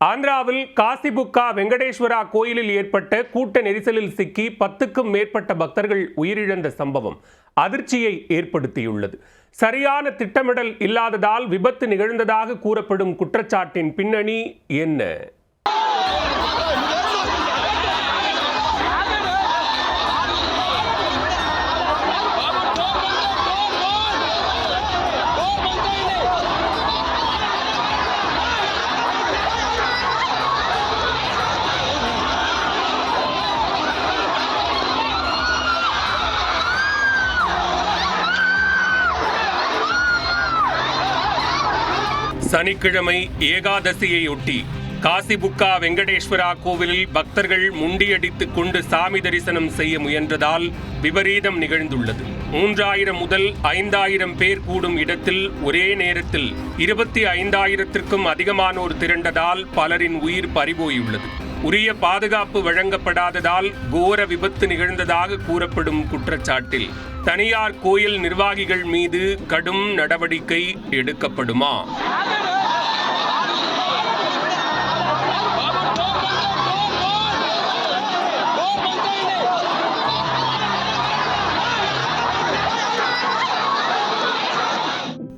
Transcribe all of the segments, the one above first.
ஆந்திராவில் காசிபுக்கா வெங்கடேஸ்வரா கோயிலில் ஏற்பட்ட கூட்ட நெரிசலில் சிக்கி பத்துக்கும் மேற்பட்ட பக்தர்கள் உயிரிழந்த சம்பவம் அதிர்ச்சியை ஏற்படுத்தியுள்ளது. சரியான திட்டமிடல் இல்லாததால் விபத்து நிகழ்ந்ததாக கூறப்படும் குற்றச்சாட்டின் பின்னணி என்ன? சனிக்கிழமை ஏகாதசியையொட்டி காசிபுக்கா வெங்கடேஸ்வரா கோவிலில் பக்தர்கள் முண்டியடித்துக் கொண்டு சாமி தரிசனம் செய்ய முயன்றதால் விபரீதம் நிகழ்ந்துள்ளது. மூன்றாயிரம் முதல் ஐந்தாயிரம் பேர் கூடும் இடத்தில் ஒரே நேரத்தில் இருபத்தி ஐந்தாயிரத்திற்கும் அதிகமானோர் திரண்டதால் பலரின் உயிர் பறிபோயுள்ளது. உரிய பாதுகாப்பு வழங்கப்படாததால் கோர விபத்து நிகழ்ந்ததாக கூறப்படும் குற்றச்சாட்டில் தனியார் கோயில் நிர்வாகிகள் மீது கடும் நடவடிக்கை எடுக்கப்படுமா?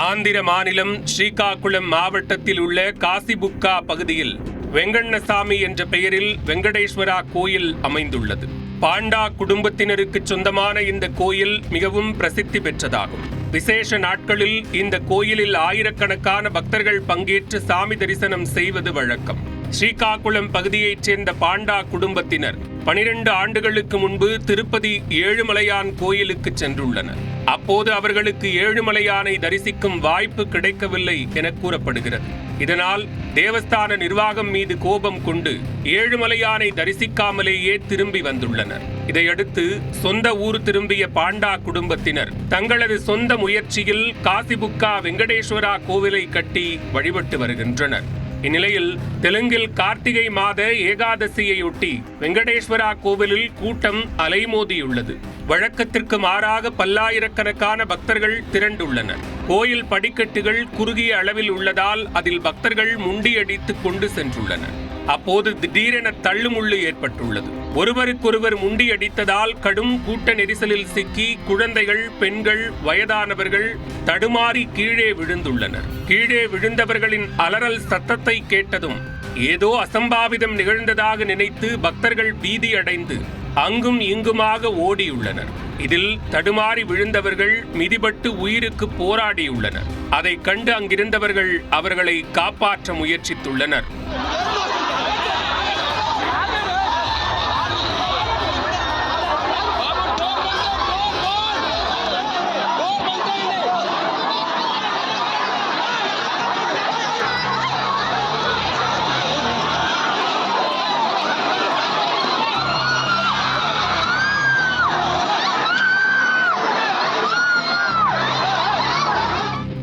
ஆந்திர மாநிலம் ஸ்ரீகாகுளம் மாவட்டத்தில் உள்ள காசிபுக்கா பகுதியில் வெங்கண்ணசாமி என்ற பெயரில் வெங்கடேஸ்வரா கோயில் அமைந்துள்ளது. பாண்டா குடும்பத்தினருக்கு சொந்தமான இந்த கோயில் மிகவும் பிரசித்தி பெற்றதாகும். விசேஷ நாட்களில் இந்த கோயிலில் ஆயிரக்கணக்கான பக்தர்கள் பங்கேற்று சாமி தரிசனம் செய்வது வழக்கம். ஸ்ரீகாகுளம் பகுதியைச் சேர்ந்த பாண்டா குடும்பத்தினர் பனிரெண்டு ஆண்டுகளுக்கு முன்பு திருப்பதி ஏழுமலையான் கோயிலுக்கு சென்றுள்ளனர். அப்போது அவர்களுக்கு ஏழுமலையானை தரிசிக்கும் வாய்ப்பு கிடைக்கவில்லை என கூறப்படுகிறது. இதனால் தேவஸ்தான நிர்வாகம் மீது கோபம் கொண்டு ஏழுமலையானை தரிசிக்காமலேயே திரும்பி வந்துள்ளனர். இதையடுத்து சொந்த ஊர் திரும்பிய பாண்டா குடும்பத்தினர் தங்களது சொந்த முயற்சியில் காசிபுக்கா வெங்கடேஸ்வரா கோவிலை கட்டி வழிபட்டு வருகின்றனர். இந்நிலையில் தெலுங்கில் கார்த்திகை மாத ஏகாதசியையொட்டி வெங்கடேஸ்வரா கோவிலில் கூட்டம் அலைமோதியுள்ளது. வழக்கத்திற்கு மாறாக பல்லாயிரக்கணக்கான பக்தர்கள் திரண்டுள்ளனர். கோயில் படிக்கட்டுகள் குறுகிய அளவில் உள்ளதால் அதில் பக்தர்கள் முண்டியடித்துக் கொண்டு சென்றுள்ளனர். அப்போது திடீரென தள்ளுமுள்ளு ஏற்பட்டுள்ளது. ஒருவருக்கொருவர் முண்டியடித்ததால் கடும் கூட்ட நெரிசலில் சிக்கி குழந்தைகள் பெண்கள் வயதானவர்கள் தடுமாறி கீழே விழுந்துள்ளனர். கீழே விழுந்தவர்களின் அலறல் சத்தத்தை கேட்டதும் ஏதோ அசம்பாவிதம் நிகழ்ந்ததாக நினைத்து பக்தர்கள் பீதி அடைந்து அங்கும் இங்குமாக ஓடியுள்ளனர். இதில் தடுமாறி விழுந்தவர்கள் மிதிபட்டு உயிருக்கு போராடியுள்ளனர். அதை கண்டு அங்கிருந்தவர்கள் அவர்களை காப்பாற்ற முயற்சித்துள்ளனர்.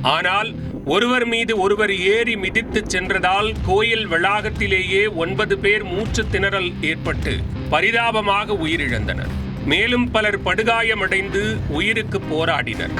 ஆனால் ஒருவர் மீது ஒருவர் ஏறி மிதித்து சென்றதால் கோயில் வளாகத்திலேயே ஒன்பது பேர் மூச்சு திணறல் ஏற்பட்டு பரிதாபமாக உயிரிழந்தனர். மேலும் பலர் படுகாயமடைந்து உயிருக்கு போராடினர்.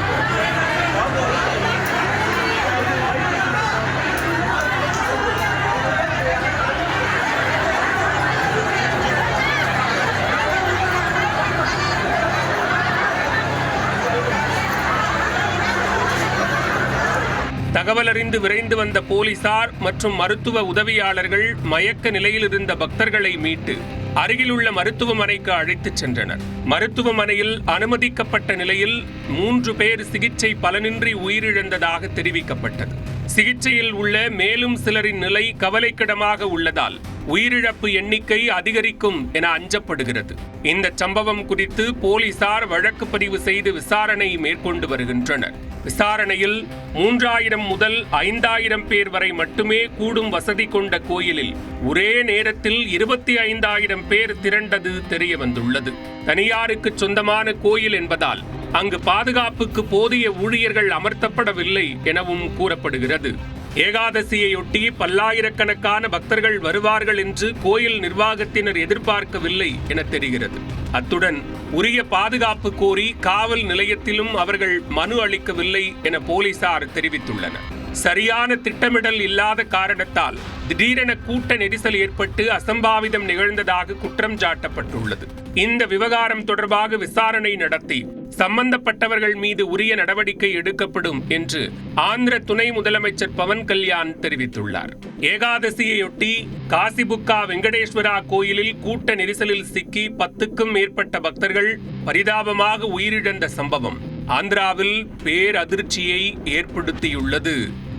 தகவல் அறிந்து விரைந்து வந்த போலீசார் மற்றும் மருத்துவ உதவியாளர்கள் மயக்க நிலையில் இருந்த பக்தர்களை மீட்டு அருகிலுள்ள மருத்துவமனைக்கு அழைத்துச் சென்றனர். மருத்துவமனையில் அனுமதிக்கப்பட்ட நிலையில் மூன்று பேர் சிகிச்சை பலனின்றி உயிரிழந்ததாக தெரிவிக்கப்பட்டது. சிகிச்சையில் உள்ள மேலும் சிலரின் நிலை கவலைக்கிடமாக உள்ளதால் உயிரிழப்பு எண்ணிக்கை அதிகரிக்கும் என அஞ்சப்படுகிறது. இந்த சம்பவம் குறித்து போலீசார் வழக்கு பதிவு செய்து விசாரணை மேற்கொண்டு வருகின்றனர். விசாரணையில் மூன்றாயிரம் முதல் ஐந்தாயிரம் பேர் வரை மட்டுமே கூடும் வசதி கொண்ட கோயிலில் ஒரே நேரத்தில் இருபத்தி ஐந்தாயிரம் பேர் திரண்டது தெரிய வந்துள்ளது தனியாருக்கு சொந்தமான கோயில் என்பதால் அங்கு பாதுகாப்புக்கு போதிய ஊழியர்கள் அமர்த்தப்படவில்லை எனவும் கூறப்படுகிறது. ஏகாதசியையொட்டி பல்லாயிரக்கணக்கான பக்தர்கள் வருவார்கள் என்று கோயில் நிர்வாகத்தினர் எதிர்பார்க்கவில்லை என தெரிகிறது. அத்துடன் உரிய பாதுகாப்பு கோரி காவல் நிலையத்திலும் அவர்கள் மனு அளிக்கவில்லை என போலீசார் தெரிவித்துள்ளனர். சரியான திட்டமிடல் இல்லாத காரணத்தால் திடீரென கூட்ட நெரிசல் ஏற்பட்டு அசம்பாவிதம் நிகழ்ந்ததாக குற்றம் சாட்டப்பட்டுள்ளது. இந்த விவகாரம் தொடர்பாக விசாரணை நடத்தி சம்பந்தப்பட்டவர்கள் மீது உரிய நடவடிக்கை எடுக்கப்படும் என்று ஆந்திர துணை முதலமைச்சர் பவன் கல்யாண் தெரிவித்துள்ளார். ஏகாதசியையொட்டி காசிபுக்கா வெங்கடேஸ்வரா கோயிலில் கூட்ட நெரிசலில் சிக்கி பத்துக்கும் மேற்பட்ட பக்தர்கள் பரிதாபமாக உயிரிழந்த சம்பவம். ஆந்திராவில் பேரதிர்ச்சியை ஏற்படுத்தியுள்ளது.